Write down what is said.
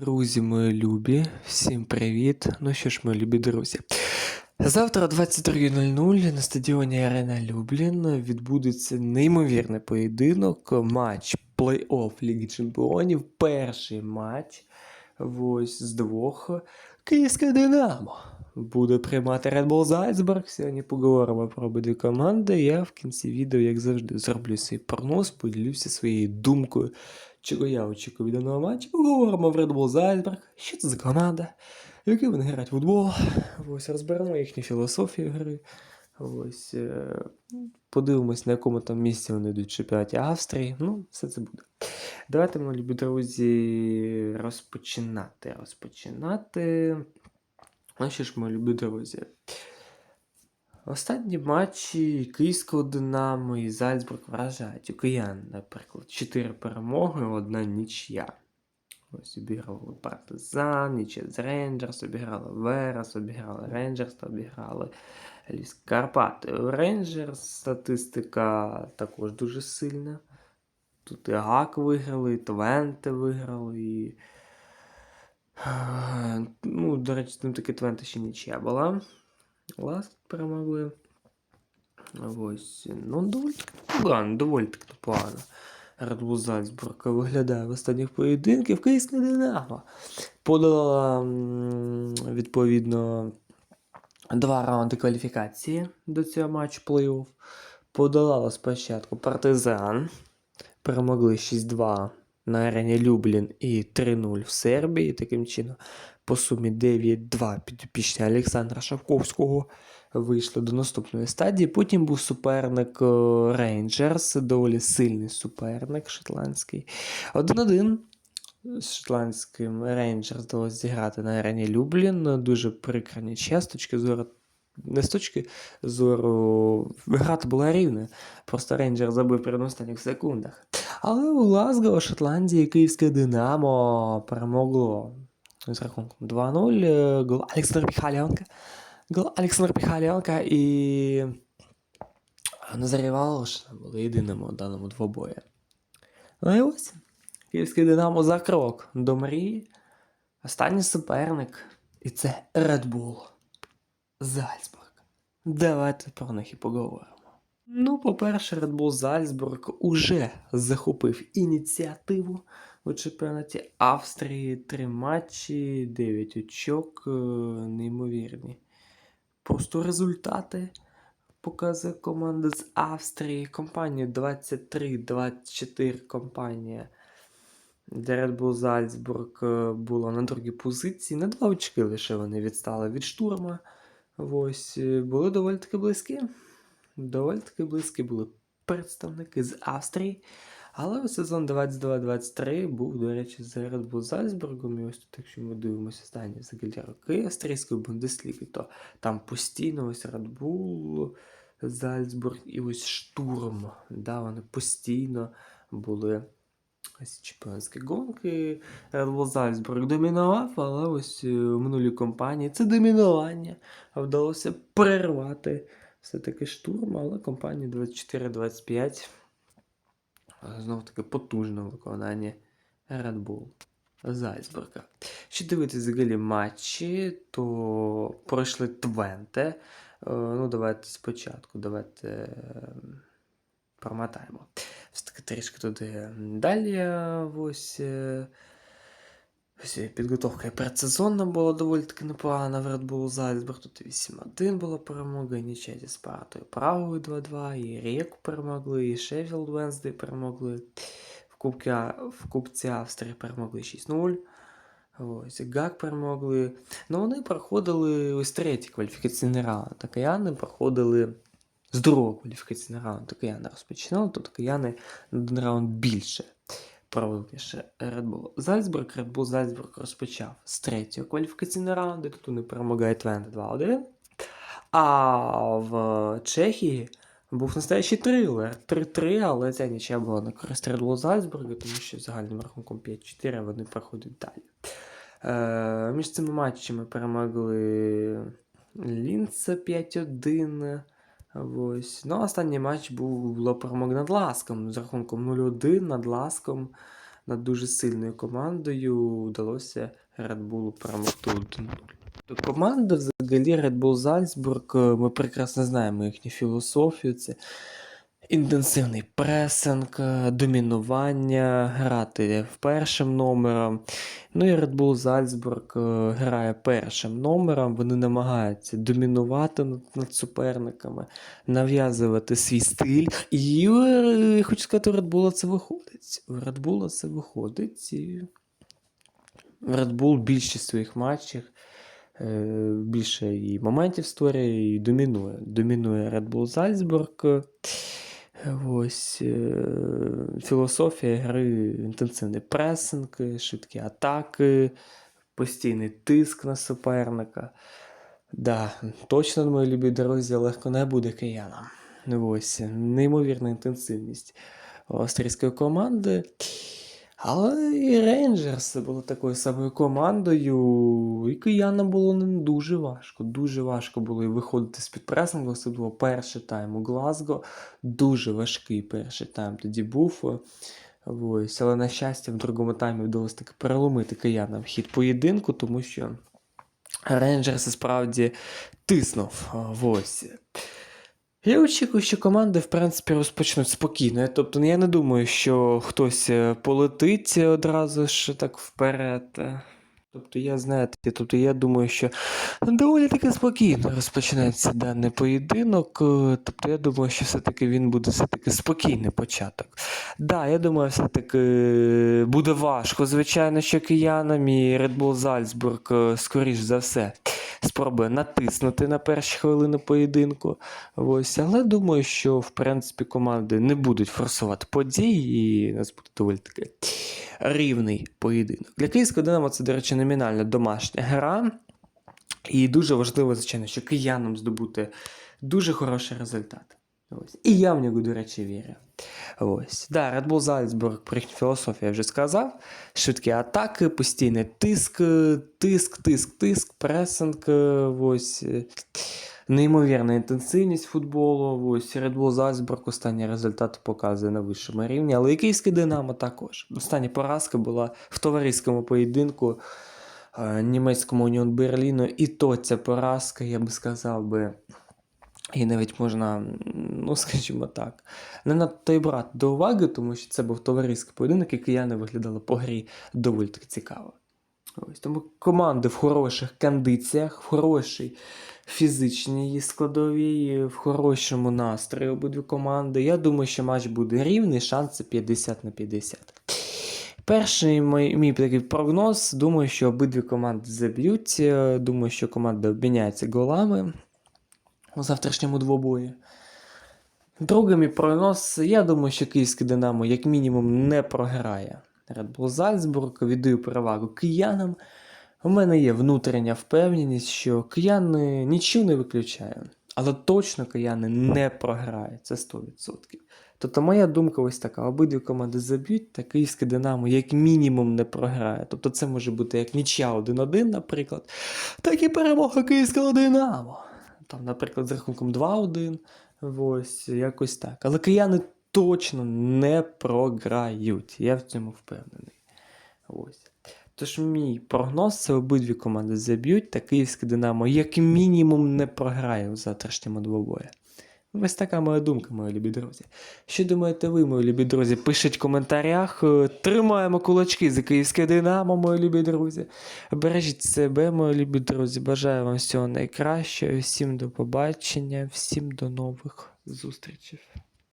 Друзі, мої любі, всім привіт. Ну що ж, мої любі друзі. Завтра о 22.00 на стадіоні Арена Люблін відбудеться неймовірний поєдинок, матч плей-офф Ліги Чемпіонів. Перший матч ось з двох Київське Динамо. Буде приймати Red Bull Зальцбург. Сьогодні поговоримо про обидві команди. Я в кінці відео, як завжди, зроблю свій прогноз, поділюся своєю думкою, чого я очікую від даного матчу. Поговоримо в Red Bull Зальцбург. Що це за команда? Який вони грають футбол? Ось розберемо їхню філософію гри. Ось е, подивимось, на якому там місці вони йдуть в чемпіонаті Австрії. Ну, все це буде. Давайте, мої любі друзі, розпочинати. Розпочинати. Ну що ж, мої любі друзі. Останні матчі Київського Динамо і Зальцбург вражають. У киян, наприклад, 4 перемоги, одна нічия. Ось обіграли Партизан, нічия з Рейнджерс, обіграли Верес, обіграли Рейнджерс обіграли Львівські Карпати. У Рейнджерс статистика також дуже сильна. Тут і Гак виграли, і Твенте виграли, і. Е, Ну, до речі, там таки Твенте ще нічия була. Ласт перемогли. Ось. Ну, доволі таки непогано, доволі таки непогано. Red Bull Зальцбург виглядає в останніх поєдинків. Київське Динамо подала відповідно два раунди кваліфікації до цього матчу плей-офф. Подолала спочатку Партизан. Перемогли 6-2 на арені Люблін і 3-0 в Сербії. Таким чином, по сумі 9-2 підопічні Олександра Шавковського вийшли до наступної стадії. Потім був суперник Рейнджерс, доволі сильний суперник шотландський. 1-1 з шотландським Рейнджерс вдалося зіграти на арені Люблін. Дуже прикра нічия з точки зору. Не з точки зору грати була рівна. Просто Рейнджер забив при останніх секундах. Але у Глазго, Шотландії, Київське Динамо перемогло з рахунком 2-0. Е, Гол Олександра Піхалянка. Гол Олександра Піхалянка і Назарій Волошина були єдиними у даному двобої. Ну і ось. Київське Динамо за крок до мрії. Останній суперник. І це Red Bull. Зальцбург. Давайте про них і поговоримо. Ну, по-перше, Red Bull Зальцбург уже захопив ініціативу у чемпіонаті Австрії. Три матчі, 9 очок, е, неймовірні. Просто результати показує команда з Австрії. Компанія 23-24 компанія. Де Red Bull Зальцбург е, була на другій позиції. На два очки лише вони відстали від штурма. Ось, е, були доволі таки близькі. Доволі таки близькі були представники з Австрії. Але сезон 22-23 був, до речі, за Red Bull Зальцбургом. І ось тут, якщо ми дивимося останні взагалі роки австрійської Бундесліги, то там постійно ось Red Bull, Зальцбург і ось штурм. Да, вони постійно були ось чемпіонські гонки. Red Bull Зальцбург домінував, але ось е, у минулій компанії це домінування вдалося перервати все-таки штурм, але компанія 24-25 знов таки потужне виконання Red Bull Зальцбурга. Що дивитися взагалі матчі, то пройшли Твенте. Е, Ну, давайте спочатку, давайте е, промотаємо. Все-таки трішки туди далі. Ось. Підготовка предсезонна була доволі таки непогана в Red Bull Зальцбург. Тут 8-1 була перемога, і нічия зі Спартою Прагою 2-2, і Рієку перемогли, і Шеффілд Венсдей перемогли. В, Кубці, в Кубці Австрії перемогли 6-0. Ось, і ГАК перемогли. Ну, вони проходили ось третій кваліфікаційний раунд. А кияни проходили з другого кваліфікаційного раунду. Кияни розпочинали, тобто кияни на один раунд більше ще Red Bull Зальцбург. Red Bull Зальцбург розпочав з третього кваліфікаційного раунду. Тут вони перемагають Твенте 2-1. А в Чехії був настоящий трилер. 3-3, але ця нічия була на користь Red Bull Зальцбурга, тому що загальним рахунком 5-4 вони проходять далі. Е, між цими матчами перемогли Лінце 5-1. Ось. Ну, останній матч був було над Ласком з рахунком 0-1 над Ласком. над дуже сильною командою вдалося Red Bull перемогти 1-0. То команда взагалі Red Bull Salzburg, е, ми прекрасно знаємо їхню філософію. Це інтенсивний пресинг, е, домінування, грати першим номером. Ну і Red Bull Salzburg е, грає першим номером. Вони намагаються домінувати над, суперниками, нав'язувати свій стиль. І е, хочу сказати, у Red Bull це виходить. У Red Bull це виходить. І Red Bull більшість своїх матчів. Більше і моментів створює, і домінує. Домінує Red Bull Salzburg. Ось е, філософія гри інтенсивний пресинг, швидкі атаки, постійний тиск на суперника. Да, точно, мої любі дорозі, легко не буде кияна. Ось, неймовірна інтенсивність австрійської команди. Але і Рейнджерс було такою самою командою, і киянам було не дуже важко. Дуже важко було виходити з під пресингу, особливо перший тайм у Глазго. Дуже важкий перший тайм тоді був. Ось, але, на щастя, в другому таймі вдалося таки переломити киянам хід поєдинку, тому що Рейнджерс справді тиснув. Ось. Я очікую, що команди, в принципі, розпочнуть спокійно. Тобто, я не думаю, що хтось е, полетить одразу ж так вперед. Тобто, я знаєте, тобто я думаю, що доволі таки спокійно розпочнеться даний поєдинок. е, Тобто, я думаю, що все-таки він буде все-таки спокійний початок. Да, я думаю, все-таки е, буде важко. Звичайно, що киянам і Red Bull Salzburg, е, скоріш за все, спробує натиснути на перші хвилини поєдинку. Ось, але думаю, що в принципі команди не будуть форсувати події, і у нас буде доволі таки рівний поєдинок. Для Київського Динамо це, до речі, номінальна домашня гра. І дуже важливо, звичайно, що киянам здобути дуже хороший результат. Ось. І я в нього, до речі, вірю. Ось. Да, Red Bull Salzburg, про їхню філософію я вже сказав. Швидкі атаки, постійний тиск, тиск, тиск, тиск, пресинг. Ось. Неймовірна інтенсивність футболу. Ось Red Bull Salzburg останні результати показує на вищому рівні, але і Київське Динамо також. Остання поразка була в товариському поєдинку німецькому Уніон Берліну. І то ця поразка, я би сказав би. І навіть можна, ну скажімо так, не надто й брати до уваги, тому що це був товариський поєдинок, і кияни виглядали по грі доволі таки цікаво. Ось тому команди в хороших кондиціях, в хорошій фізичній складовій, в хорошому настрої обидві команди. Я думаю, що матч буде рівний, шанси 50 на 50. Перший мій, мій такий прогноз. Думаю, що обидві команди заб'ють. Е, Думаю, що команди обміняються голами у завтрашньому двобої. Другий мій прогноз. Я думаю, що київське Динамо, як мінімум, не програє. Red Bull Salzburg віддаю перевагу киянам. У мене є внутрішня впевненість, що кияни нічого не виключаю. Але точно кияни не програють. Це 100%. Тобто моя думка ось така: обидві команди заб'ють, та київське Динамо як мінімум не програє. Тобто це може бути як нічия 1-1, наприклад, так і перемога київського Динамо. Там, наприклад, з рахунком 2-1. Ось, якось так. Але кияни точно не програють. Я в цьому впевнений. Ось. Тож мій прогноз це обидві команди заб'ють, та київське Динамо як мінімум не програє у завтрашньому двобої. Ось така моя думка, мої любі друзі. Що думаєте ви, мої любі друзі? Пишіть в коментарях. Е, Тримаємо кулачки за київське Динамо, мої любі друзі. Бережіть себе, мої любі друзі. Бажаю вам всього найкращого. Всім до побачення, всім до нових зустрічей.